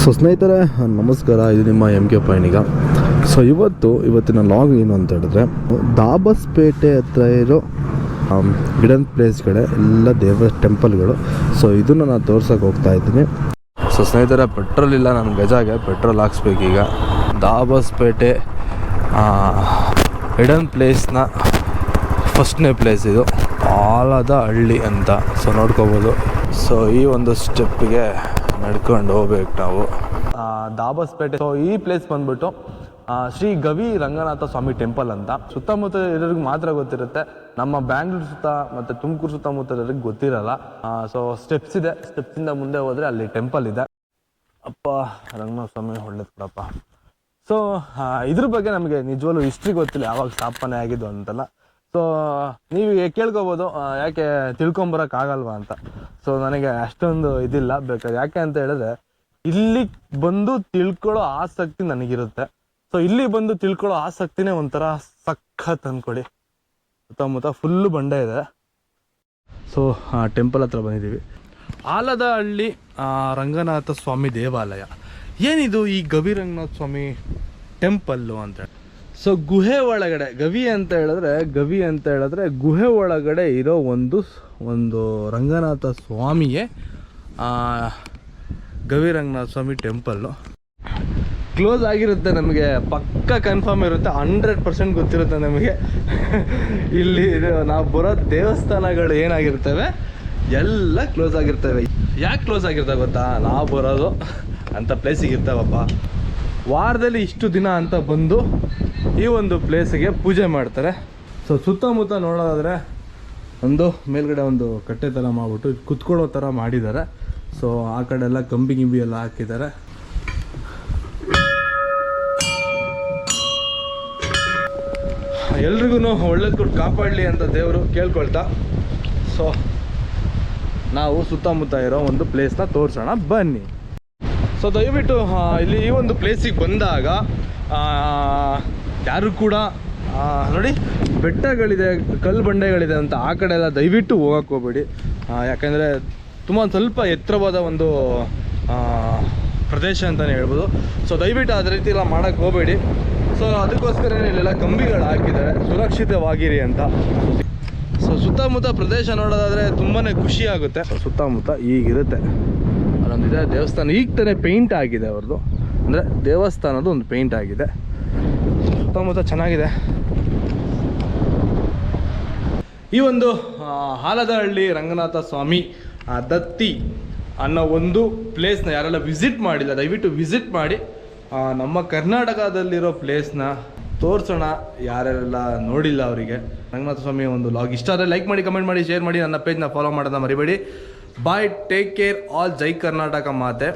So ಸ್ನೇಹಿತರೆ, ನಮಸ್ಕಾರ, ಇದು ನಿಮ್ಮ ಎಂ ಕೆ ಪಯಣಿಗ ಸೊ ಇವತ್ತು, ಇವತ್ತಿನ ಲಾಗ್ ಏನು ಅಂತ ಹೇಳಿದ್ರೆ, ದಾಬಸ್ಪೇಟೆ ಹತ್ರ ಇರೋ ಗಿಡನ್ ಪ್ಲೇಸ್ಗಳೇ ಎಲ್ಲ ದೇವರ ಟೆಂಪಲ್ಗಳು ಸೊ ಇದನ್ನು ನಾನು ತೋರ್ಸೋಕೆ ಹೋಗ್ತಾ ಇದ್ದೀನಿ. ಸೊ ಸ್ನೇಹಿತರೆ ಪೆಟ್ರೋಲ್ ಇಲ್ಲ ನಾನು ಗಜಾಗೆ. ಪೆಟ್ರೋಲ್ ಹಾಕ್ಸ್ಬೇಕೀಗ ದಾಬಸ್ಪೇಟೆ ಹಿಡನ್ ಪ್ಲೇಸ್ನ ಫಸ್ಟ್ನೇ ಪ್ಲೇಸ್ ಇದು. ಆಲದ ಹಳ್ಳಿ ಅಂತ. ಸೊ ನೋಡ್ಕೋಬೋದು. ಸೊ ಈ ಒಂದು ಸ್ಟೆಪ್ಗೆ ನಡ್ಕೊಂಡು ಹೋಗ್ಬೇಕು ನಾವು. ದಾಬಸ್ಪೇಟೆ. ಸೊ ಈ ಪ್ಲೇಸ್ ಬಂದ್ಬಿಟ್ಟು ಶ್ರೀ ಗವಿ ರಂಗನಾಥ ಸ್ವಾಮಿ ಟೆಂಪಲ್ ಅಂತ ಸುತ್ತಮುತ್ತ ಇರೋರಿಗೆ ಮಾತ್ರ ಗೊತ್ತಿರುತ್ತೆ. ನಮ್ಮ ಬ್ಯಾಂಗ್ಳೂರ್ ಸುತ್ತ ಮತ್ತು ತುಮಕೂರು ಸುತ್ತಮುತ್ತ ಇರೋರಿಗೆ ಗೊತ್ತಿರಲ್ಲ ಸೊ ಸ್ಟೆಪ್ಸ್ ಇದೆ. ಸ್ಟೆಪ್ಸಿಂದ ಮುಂದೆ ಹೋದರೆ ಅಲ್ಲಿ ಟೆಂಪಲ್ ಇದೆ. ಅಪ್ಪ, ರಂಗನಾಥ ಸ್ವಾಮಿ ಒಳ್ಳೇದು ಕೊಡಪ್ಪ ಸೊ ಇದ್ರ ಬಗ್ಗೆ ನಮಗೆ ನಿಜವಾಗ್ಲೂ ಹಿಸ್ಟ್ರಿ ಗೊತ್ತಿಲ್ಲ. ಯಾವಾಗ ಸ್ಥಾಪನೆ ಆಗಿದ್ದು ಅಂತಲ್ಲ. ಸೊ ನೀವು ಕೇಳ್ಕೋಬೋದು ಯಾಕೆ ತಿಳ್ಕೊಂಬರಕ್ ಆಗಲ್ವಾ ಅಂತ. ಸೊ ನನಗೆ ಅಷ್ಟೊಂದು ಇದಿಲ್ಲ ಬೇಕಾದ್ರೆ. ಯಾಕೆ ಅಂತ ಹೇಳಿದ್ರೆ, ಇಲ್ಲಿ ಬಂದು ತಿಳ್ಕೊಳ್ಳೋ ಆಸಕ್ತಿ ನನಗಿರುತ್ತೆ. ಸೊ ಇಲ್ಲಿ ಬಂದು ತಿಳ್ಕೊಳ್ಳೋ ಆಸಕ್ತಿನೇ ಒಂಥರ ಸಖತ್ ಅಂದ್ಕೊಡಿ ಸುತ್ತಮುತ್ತ ಫುಲ್ಲು ಬಂಡೆ ಇದೆ. ಸೊ ಟೆಂಪಲ್ ಹತ್ರ ಬಂದಿದ್ದೀವಿ. ಆಲದಹಳ್ಳಿ ರಂಗನಾಥ ಸ್ವಾಮಿ ದೇವಾಲಯ. ಏನಿದು ಈ ಗವಿ ರಂಗನಾಥ ಸ್ವಾಮಿ ಟೆಂಪಲ್ಲು ಅಂತ? ಸೊ ಗುಹೆ ಒಳಗಡೆ, ಗವಿ ಅಂತ ಹೇಳಿದ್ರೆ, ಗವಿ ಅಂತ ಹೇಳಿದ್ರೆ ಗುಹೆ ಒಳಗಡೆ ಇರೋ ಒಂದು ಒಂದು ರಂಗನಾಥ ಸ್ವಾಮಿಯೇ ಗವಿ ರಂಗನಾಥ ಸ್ವಾಮಿ ಟೆಂಪಲ್ಲು. ಕ್ಲೋಸ್ ಆಗಿರುತ್ತೆ ನಮಗೆ, ಪಕ್ಕ ಕನ್ಫರ್ಮ್ ಇರುತ್ತೆ ಹಂಡ್ರೆಡ್ ಪರ್ಸೆಂಟ್ ಗೊತ್ತಿರುತ್ತೆ ನಮಗೆ. ಇಲ್ಲಿ ನಾವು ಬರೋ ದೇವಸ್ಥಾನಗಳು ಏನಾಗಿರ್ತವೆ, ಎಲ್ಲ ಕ್ಲೋಸ್ ಆಗಿರ್ತವೆ. ಯಾಕೆ ಕ್ಲೋಸ್ ಆಗಿರ್ತವೆ ಗೊತ್ತಾ? ನಾವು ಬರೋದು ಅಂಥ ಪ್ಲೇಸಿಗೆ ಇರ್ತಾವಪ್ಪ ವಾರದಲ್ಲಿ ಇಷ್ಟು ದಿನ ಅಂತ ಬಂದು ಈ ಒಂದು ಪ್ಲೇಸಿಗೆ ಪೂಜೆ ಮಾಡ್ತಾರೆ. ಸೊ ಸುತ್ತಮುತ್ತ ನೋಡೋದಾದರೆ ಒಂದು ಮೇಲ್ಗಡೆ ಒಂದು ಕಟ್ಟೆ ಥರ ಮಾಡಿಬಿಟ್ಟು ಕುತ್ಕೊಳ್ಳೋ ಥರ ಮಾಡಿದ್ದಾರೆ. ಸೊ ಆ ಕಡೆ ಎಲ್ಲ ಕಂಬಿ ಗಿಂಬಿ ಎಲ್ಲ ಹಾಕಿದ್ದಾರೆ. ಎಲ್ರಿಗೂ ಒಳ್ಳೇದು ಕೊಟ್ಟು ಕಾಪಾಡಲಿ ಅಂತ ದೇವರು ಕೇಳ್ಕೊಳ್ತಾ. ಸೊ ನಾವು ಸುತ್ತಮುತ್ತ ಇರೋ ಒಂದು ಪ್ಲೇಸ್ನ ತೋರಿಸೋಣ. ಬನ್ನಿ. ಸೊ ದಯವಿಟ್ಟು ಇಲ್ಲಿ ಈ ಒಂದು ಪ್ಲೇಸಿಗೆ ಬಂದಾಗ ಯಾರು ಕೂಡ ನೋಡಿ, ಬೆಟ್ಟಗಳಿದೆ ಕಲ್ಲು ಬಂಡೆಗಳಿದೆ ಅಂತ ಆ ಕಡೆ ಎಲ್ಲ ದಯವಿಟ್ಟು ಹೋಗಕ್ಕೆ ಹೋಗ್ಬೇಡಿ. ಯಾಕೆಂದರೆ ತುಂಬ ಸ್ವಲ್ಪ ಎತ್ತರವಾದ ಒಂದು ಪ್ರದೇಶ ಅಂತಲೇ ಹೇಳ್ಬೋದು. ಸೊ ದಯವಿಟ್ಟು ಅದೇ ರೀತಿ ಎಲ್ಲ ಮಾಡೋಕ್ಕೆ ಹೋಗಬೇಡಿ. ಸೊ ಅದಕ್ಕೋಸ್ಕರ ಇಲ್ಲೆಲ್ಲ ಕಂಬಿಗಳು ಹಾಕಿದ್ದಾರೆ. ಸುರಕ್ಷಿತವಾಗಿರಿ ಅಂತ. ಸೊ ಸುತ್ತಮುತ್ತ ಪ್ರದೇಶ ನೋಡೋದಾದರೆ ತುಂಬಾ ಖುಷಿ ಆಗುತ್ತೆ. ಸುತ್ತಮುತ್ತ ಈಗಿರುತ್ತೆ. ಅಲ್ಲೊಂದಿದೆ ದೇವಸ್ಥಾನ, ಈಗ ತಾನೇ ಪೇಂಟ್ ಆಗಿದೆ ಅವ್ರದ್ದು ಅಂದರೆ ದೇವಸ್ಥಾನದ ಒಂದು ಪೇಂಟ್ ಆಗಿದೆ. ಸುತ್ತಮುತ್ತ ಚೆನ್ನಾಗಿದೆ. ಈ ಒಂದು ಹಾಲದಹಳ್ಳಿ ರಂಗನಾಥ ಸ್ವಾಮಿ ದತ್ತಿ ಅನ್ನೋ ಒಂದು ಪ್ಲೇಸ್ನ ಯಾರೆಲ್ಲ ವಿಸಿಟ್ ಮಾಡಿಲ್ಲ, ದಯವಿಟ್ಟು ವಿಸಿಟ್ ಮಾಡಿ. ನಮ್ಮ ಕರ್ನಾಟಕದಲ್ಲಿರೋ ಪ್ಲೇಸ್ನ ತೋರಿಸೋಣ ಯಾರೆಲ್ಲ ನೋಡಿಲ್ಲ ಅವರಿಗೆ. ರಂಗನಾಥ ಸ್ವಾಮಿ ಒಂದು ಲಾಗ್ ಇಷ್ಟ ಆದರೆ ಲೈಕ್ ಮಾಡಿ ಕಮೆಂಟ್ ಮಾಡಿ ಶೇರ್ ಮಾಡಿ, ನನ್ನ ಪೇಜ್ನ ಫಾಲೋ ಮಾಡೋದನ್ನ ಮರಿಬೇಡಿ. ಬಾಯ್ ಟೇಕ್ ಕೇರ್ ಆಲ್ ಜೈ ಕರ್ನಾಟಕ ಮಾತೆ.